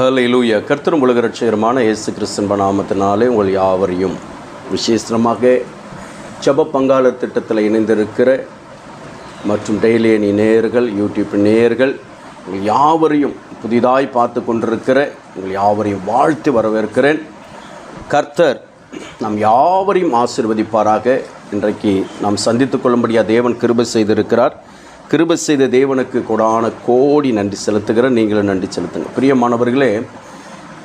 ஹலையிலூய கர்த்தரும் உலக ரட்சகரமான இயேசு கிறிஸ்தன்ப நாமத்தினாலே உங்கள் யாவரையும் விசேஷமாக ஜப பங்காளர் திட்டத்தில் இணைந்திருக்கிற மற்றும் டெய்லி அணி நேயர்கள் யூடியூப் நேயர்கள் உங்கள் யாவரையும் புதிதாய் பார்த்து கொண்டிருக்கிற உங்கள் யாவரையும் வாழ்த்து வரவேற்கிறேன். கர்த்தர் நாம் யாவரையும் ஆசிர்வதிப்பாராக. இன்றைக்கு நாம் சந்தித்து கொள்ளும்படியாக தேவன் கிருபை செய்திருக்கிறார். கிருப செய்த தேவனுக்கு கொடான கோடி நன்றி செலுத்துகிறேன். நீங்களும் நன்றி செலுத்துங்க. பிரியமானவர்களே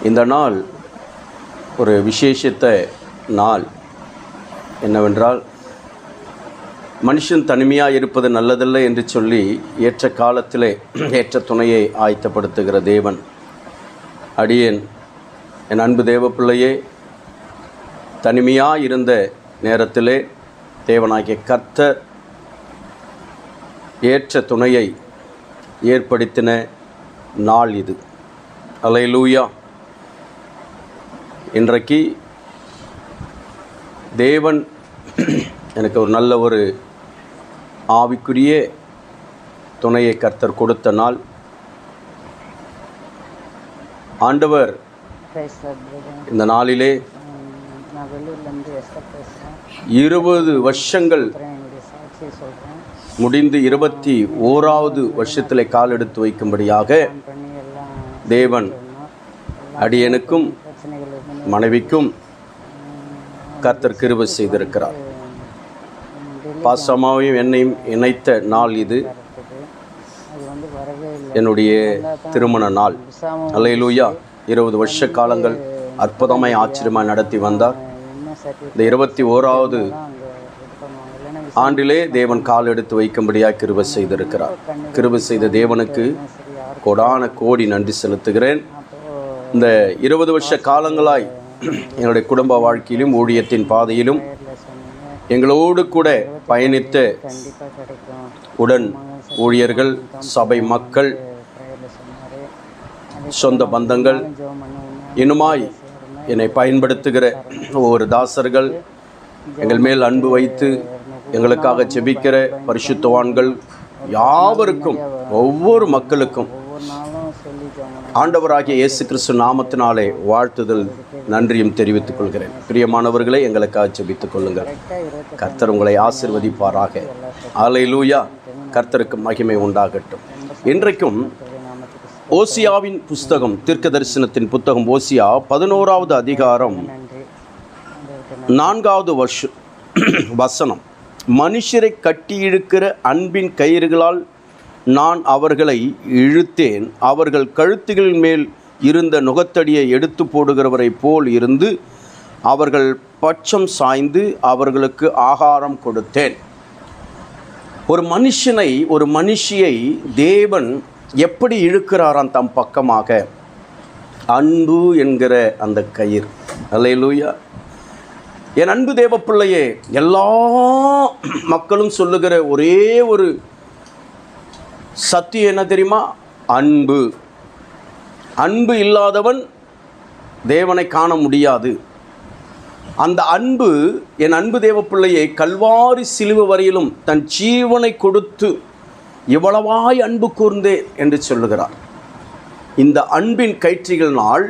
இந்த நாள் ஒரு விசேஷத்த நாள். என்னவென்றால் மனுஷன் தனிமையாக இருப்பது நல்லதல்ல என்று சொல்லி ஏற்ற காலத்திலே ஏற்ற துணையை ஆயத்தப்படுத்துகிற தேவன். அடியேன் என் அன்பு தேவப்பிள்ளையே தனிமையாக இருந்த நேரத்திலே தேவனாகிய கர்த்தர் ஏற்ற துணையை ஏற்படுத்தின நாள் இது. அலையலூயா. இன்றைக்கு தேவன் எனக்கு ஒரு நல்ல ஒரு ஆவிக்குரிய துணையை கர்த்தர் கொடுத்த நாள். ஆண்டவர் இந்த நாளிலே இருபது வருஷங்கள் முடிந்து இருபத்தி ஓராவது வருஷத்தில் கால் எடுத்து வைக்கும்படியாக தேவன் அடியனுக்கும் மனைவிக்கும் கர்த்தர் கிருபை செய்திருக்கிறார். பாசமாவையும் என்னையும் இணைத்த நாள் இது. என்னுடைய திருமண நாள். விசாமம் அல்லையிலூயா இருபது வருஷ காலங்கள் அற்புதமாய் ஆச்சரியமாக நடத்தி வந்தார். இந்த இருபத்தி ஓராவது தான் அங்கே இது பண்ணுவாங்க இல்லைன்னா ஆண்டிலே தேவன் கால் எடுத்து வைக்கும்படியாக கிருப செய்திருக்கிறார். கிருப செய்த தேவனுக்கு கொடான கோடி நன்றி செலுத்துகிறேன். இந்த இருபது வருஷ காலங்களாய் எங்களுடைய குடும்ப வாழ்க்கையிலும் ஊழியத்தின் பாதையிலும் எங்களோடு கூட பயணித்த உடன் ஊழியர்கள் சபை மக்கள் சொந்த பந்தங்கள் இன்னுமாய் என்னை பயன்படுத்துகிற ஒவ்வொரு தாசர்கள் எங்கள் மேல் அன்பு வைத்து எங்களுக்காக ஜெபிக்கிற பரிசுத்தவான்கள் யாவருக்கும் ஒவ்வொரு மக்களுக்கும் ஆண்டவராகிய இயேசு கிறிஸ்து நாமத்தினாலே வாழ்த்துதல் நன்றியும் தெரிவித்துக் கொள்கிறேன். பிரியமானவர்களே எங்களுக்காக ஜெபித்துக் கொள்ளுங்கள். கர்த்தர் உங்களை ஆசிர்வதிப்பாராக. ஆலையிலூயா கர்த்தருக்கு மகிமை உண்டாகட்டும். இன்றைக்கும் ஓசியாவின் புஸ்தகம் தீர்க்க தரிசனத்தின் புத்தகம் ஓசியா பதினோராவது அதிகாரம் நான்காவது வருஷ வசனம். மனுஷரை கட்டி இழுக்கிற அன்பின் கயிறுகளால் நான் அவர்களை இழுத்தேன். அவர்கள் கழுத்துகளின் மேல் இருந்த நுகத்தடியை எடுத்து போடுகிறவரை போல் இருந்து அவர்கள் பட்சம் சாய்ந்து அவர்களுக்கு ஆகாரம் கொடுத்தேன். ஒரு மனுஷனை ஒரு மனுஷியை தேவன் எப்படி இழுக்கிறாராம் தம் பக்கமாக? அன்பு என்கிற அந்த கயிறு. அல்லேலூயா. என் அன்பு தேவப்பிள்ளையே எல்லா மக்களும் சொல்லுகிற ஒரே ஒரு சத்தியம் என்ன தெரியுமா? அன்பு. அன்பு இல்லாதவன் தேவனை காண முடியாது. அந்த அன்பு என் அன்பு தேவப்பிள்ளையை கல்வாரி சிலுவை வரையிலும் தன் ஜீவனை கொடுத்து இவ்வளவாய் அன்பு கூர்ந்தே என்று சொல்லுகிறார். இந்த அன்பின் கயிற்றுகளினால்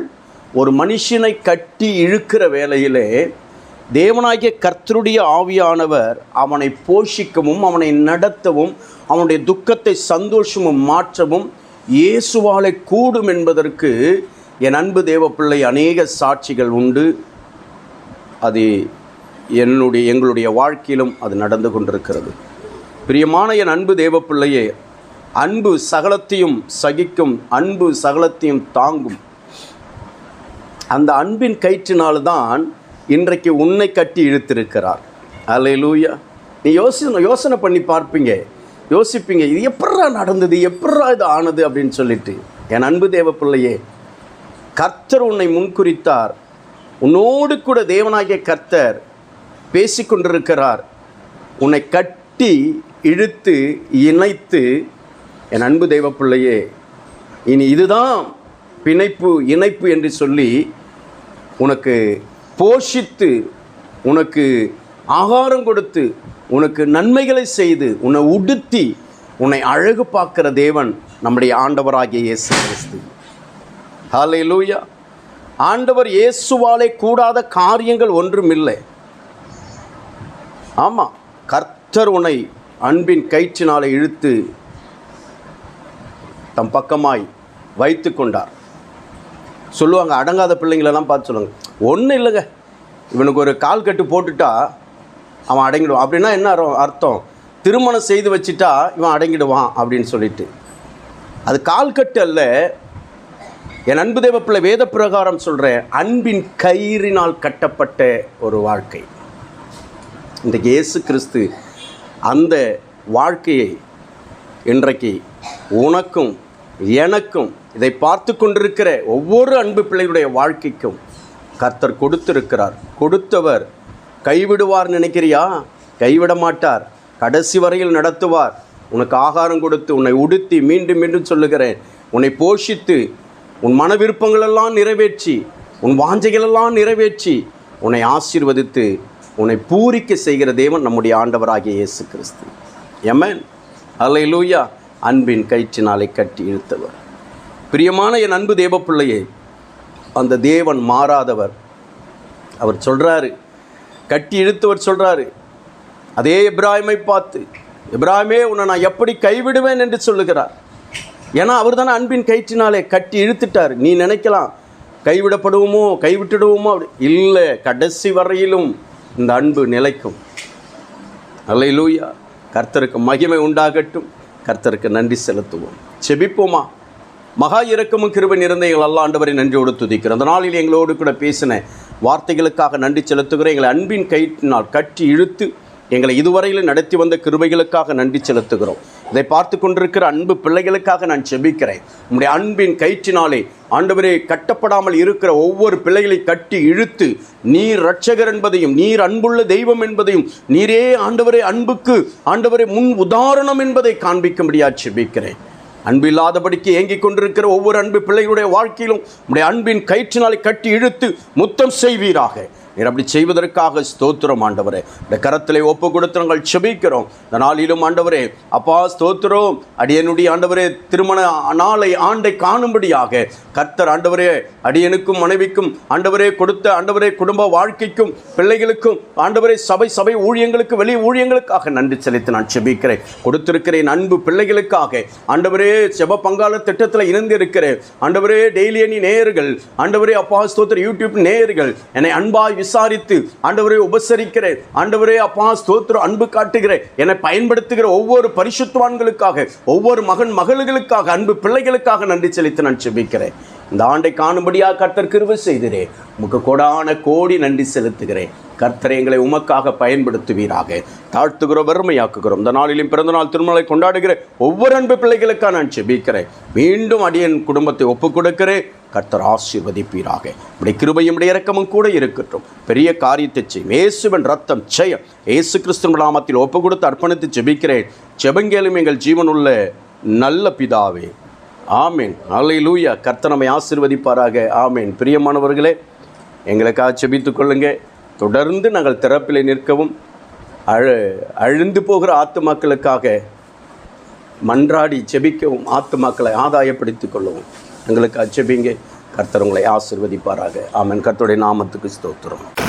ஒரு மனுஷனை கட்டி இழுக்கிற வேலையிலே தேவனாகிய கர்த்தருடைய ஆவியானவர் அவனை போஷிக்கவும் அவனை நடத்தவும் அவனுடைய துக்கத்தை சந்தோஷமும் மாற்றவும் இயேசுவாலை கூடும் என்பதற்கு என் அன்பு தேவப்பிள்ளை அநேக சாட்சிகள் உண்டு. அது என்னுடைய எங்களுடைய வாழ்க்கையிலும் அது நடந்து கொண்டிருக்கிறது. பிரியமான என் அன்பு தேவப்பிள்ளையே அன்பு சகலத்தையும் சகிக்கும் அன்பு சகலத்தையும் தாங்கும். அந்த அன்பின் கயிற்றினால்தான் இன்றைக்கு உன்னை கட்டி இழுத்திருக்கிறார். லூயா நீ யோசனை யோசனை பண்ணி பார்ப்பீங்க. யோசிப்பீங்க இது எப்பட்றா நடந்தது எப்பட்றா இது ஆனது அப்படின்னு சொல்லிட்டு. என் அன்பு தேவ பிள்ளையே கர்த்தர் உன்னை முன்குறித்தார் உன்னோடு கூட தேவனாகிய கர்த்தர் பேசிக்கொண்டிருக்கிறார் உன்னை கட்டி இழுத்து இணைத்து என் அன்பு தெய்வ பிள்ளையே இனி இதுதான் பிணைப்பு இணைப்பு என்று சொல்லி உனக்கு போஷித்து உனக்கு ஆகாரம் கொடுத்து உனக்கு நன்மைகளை செய்து உன்னை உடுத்தி உன்னை அழகு பார்க்கிற தேவன் நம்முடைய ஆண்டவராகிய இயேசு கிறிஸ்து. லூயா ஆண்டவர் இயேசுவாலே கூடாத காரியங்கள் ஒன்றும் இல்லை. ஆமாம் கர்த்தர் உன்னை அன்பின் கயிற்றினாலே இழுத்து தம் பக்கமாய் வைத்து கொண்டார் சொல்லுவாங்க அடங்காத பிள்ளைங்களெல்லாம் பார்த்து சொல்லுவாங்க ஒன்றும் இல்லைங்க. இவனுக்கு ஒரு கால் கட்டு போட்டுட்டா அவன் அடங்கிடுவான். அப்படின்னா என்ன அர்த்தம்? அர்த்தம்? திருமணம் செய்து வச்சுட்டா இவன் அடங்கிடுவான் அப்படின்னு சொல்லிட்டு. அது கால் கட்டு அல்ல. என் அன்பு தேவப்பிள்ளை பிள்ளை வேத பிரகாரம் சொல்கிறேன் அன்பின் கயிறினால் கட்டப்பட்ட ஒரு வாழ்க்கை. இன்றைக்கு இயேசு கிறிஸ்து அந்த வாழ்க்கையை இன்றைக்கு உனக்கும் எனக்கும் இதை பார்த்து கொண்டிருக்கிற ஒவ்வொரு அன்பு பிள்ளைகளுடைய வாழ்க்கைக்கும் கர்த்தர் கொடுத்திருக்கிறார். கொடுத்தவர் கைவிடுவார் நினைக்கிறியா? கைவிட மாட்டார் கடைசி வரையில் நடத்துவார். உனக்கு ஆகாரம் கொடுத்து உன்னை உடுத்தி மீண்டும் மீண்டும் சொல்லுகிறேன். உன்னை போஷித்து உன் மன விருப்பங்களெல்லாம் நிறைவேற்றி உன் வாஞ்சைகளெல்லாம் நிறைவேற்றி உன்னை ஆசீர்வதித்து உன்னை பூரிக்க செய்கிற தேவன் நம்முடைய ஆண்டவராகிய இயேசு கிறிஸ்து. எமன் அல்லேலூயா அன்பின் கயிற்றினாலை கட்டி இழுத்தவர். பிரியமான என் அன்பு தேவ அந்த தேவன் மாறாதவர். அவர் சொல்கிறாரு கட்டி இழுத்தவர் சொல்கிறாரு அதே இப்ராஹிமை பார்த்து இப்ராஹிமே உன்னை நான் எப்படி கைவிடுவேன்? என்று சொல்லுகிறார். ஏன்னா அவர் தானே அன்பின் கயிற்றினாலே கட்டி இழுத்துட்டார். நீ நினைக்கலாம் கைவிடப்படுவோமோ கைவிட்டுடுவோமோ? அப்படி. இல்லை கடைசி வரையிலும் இந்த அன்பு நிலைக்கும். அல்ல லூயா கர்த்தருக்கு மகிமை உண்டாகட்டும். கர்த்தருக்கு நன்றி செலுத்துவோம். செபிப்போமா? மகா இரக்கமும் கிருபை நிறைந்த எங்கள் அல்லா ஆண்டவரை நன்றியோடு துதிக்கிறோம். அந்த நாளில் எங்களோடு கூட பேசின வார்த்தைகளுக்காக நன்றி செலுத்துகிறேன் எங்களை அன்பின் கயிற்றினால் கட்டி இழுத்து எங்களை இதுவரையில் நடத்தி வந்த கிருபைகளுக்காக நன்றி செலுத்துகிறோம். இதை பார்த்து கொண்டிருக்கிற அன்பு பிள்ளைகளுக்காக நான் செபிக்கிறேன். உங்களுடைய அன்பின் கயிற்றினாலே ஆண்டவரே கட்டப்படாமல் இருக்கிற ஒவ்வொரு பிள்ளைகளை கட்டி இழுத்து நீர் ரட்சகர் என்பதையும் நீர் அன்புள்ள தெய்வம் என்பதையும் நீரே ஆண்டவரே அன்புக்கு ஆண்டவரே முன் உதாரணம் என்பதை காண்பிக்கும்படியா செபிக்கிறேன். அன்பு இல்லாதபடிக்கு ஏங்கிக் கொண்டிருக்கிற ஒவ்வொரு அன்பு பிள்ளைகளுடைய வாழ்க்கையிலும் உடைய அன்பின் கயிற்றினாலே கட்டி இழுத்து முத்தம் செய்வீராக. நீர் அப்படி செய்வதற்காக ஸ்தோத்திரம் ஆண்டவரே. இந்த கரத்திலே ஒப்பு கொடுத்து நாங்கள் செபிக்கிறோம். இந்த நாளிலும் ஆண்டவரே அப்பா ஸ்தோத்திரம். அடியனுடைய ஆண்டவரே திருமண நாளை ஆண்டை காணும்படியாக கர்த்தர் ஆண்டவரே அடியனுக்கும் மனைவிக்கும் ஆண்டவரே கொடுத்த ஆண்டவரே குடும்ப வாழ்க்கைக்கும் பிள்ளைகளுக்கும் ஆண்டவரே சபை சபை ஊழியங்களுக்கு வெளி ஊழியங்களுக்காக நன்றி செலுத்தி நான் செபிக்கிறேன். கொடுத்திருக்கிறேன் அன்பு பிள்ளைகளுக்காக. ஆண்டவரே செப பங்காள திட்டத்தில் இணைந்து இருக்கிறேன் ஆண்டவரே டெய்லி அணி நேயர்கள் ஆண்டவரே அப்பா ஸ்தோத்திர யூடியூப் நேயர்கள் என்னை அன்பாய் விசாரித்து ஆண்டவரை உபசரிக்கிறேன் ஆண்டவரே அப்பா ஸ்தோத்திரம் அன்பு காட்டுகிறேன். என்னை பயன்படுத்துகிற ஒவ்வொரு பரிசுத்துவான்களுக்காக ஒவ்வொரு மகன் மகளுகளுக்காக அன்பு பிள்ளைகளுக்காக நன்றி செலுத்தி நான் செபிக்கிறேன். இந்த ஆண்டை காணும்படியாக கர்த்தர் கிருவு செய்கிறேன் உமக்கு கொடான கோடி நன்றி செலுத்துகிறேன் கர்த்தரை எங்களை உமக்காக பயன்படுத்துவீராக. தாழ்த்துகிறோம் வறுமையாக்குகிறோம். இந்த நாளிலும் பிறந்தநாள் திருமலை கொண்டாடுகிற. ஒவ்வொரு அன்பு பிள்ளைகளுக்காக நான் செபிக்கிறேன் மீண்டும் அடியன் குடும்பத்தை ஒப்புக் கொடுக்கிறேன் கர்த்தர் ஆசீர்வதிப்பீராக. இப்படி கிருபையும் இடைய இறக்கமும் கூட இருக்கட்டும். பெரிய காரியத்தை செய்யும். இயேசுவன் ரத்தம் ஜெயம். இயேசு கிறிஸ்துவ நாமத்தில் ஒப்பு கொடுத்து அர்ப்பணித்து ஜெபிக்கிறேன். ஜெபங்கேலும் எங்கள் ஜீவனுள்ள நல்ல பிதாவே. ஆமேன். அலை லூயா கர்த்தனமை ஆசீர்வதிப்பாராக. ஆமேன். பிரியமானவர்களே எங்களுக்காக செபித்து கொள்ளுங்க. தொடர்ந்து நாங்கள் திறப்பில் நிற்கவும் அழு அழிந்து போகிற ஆத்துமாக்களுக்காக மன்றாடி செபிக்கவும் ஆத்துமாக்களை ஆதாயப்படுத்திக் கொள்ளவும். எங்களுக்கு செபிங்க கர்த்தர் உங்களை ஆசீர்வதிப்பாராக. ஆமன். கர்த்தருடைய நாமத்துக்கு ஸ்தோத்திரம்.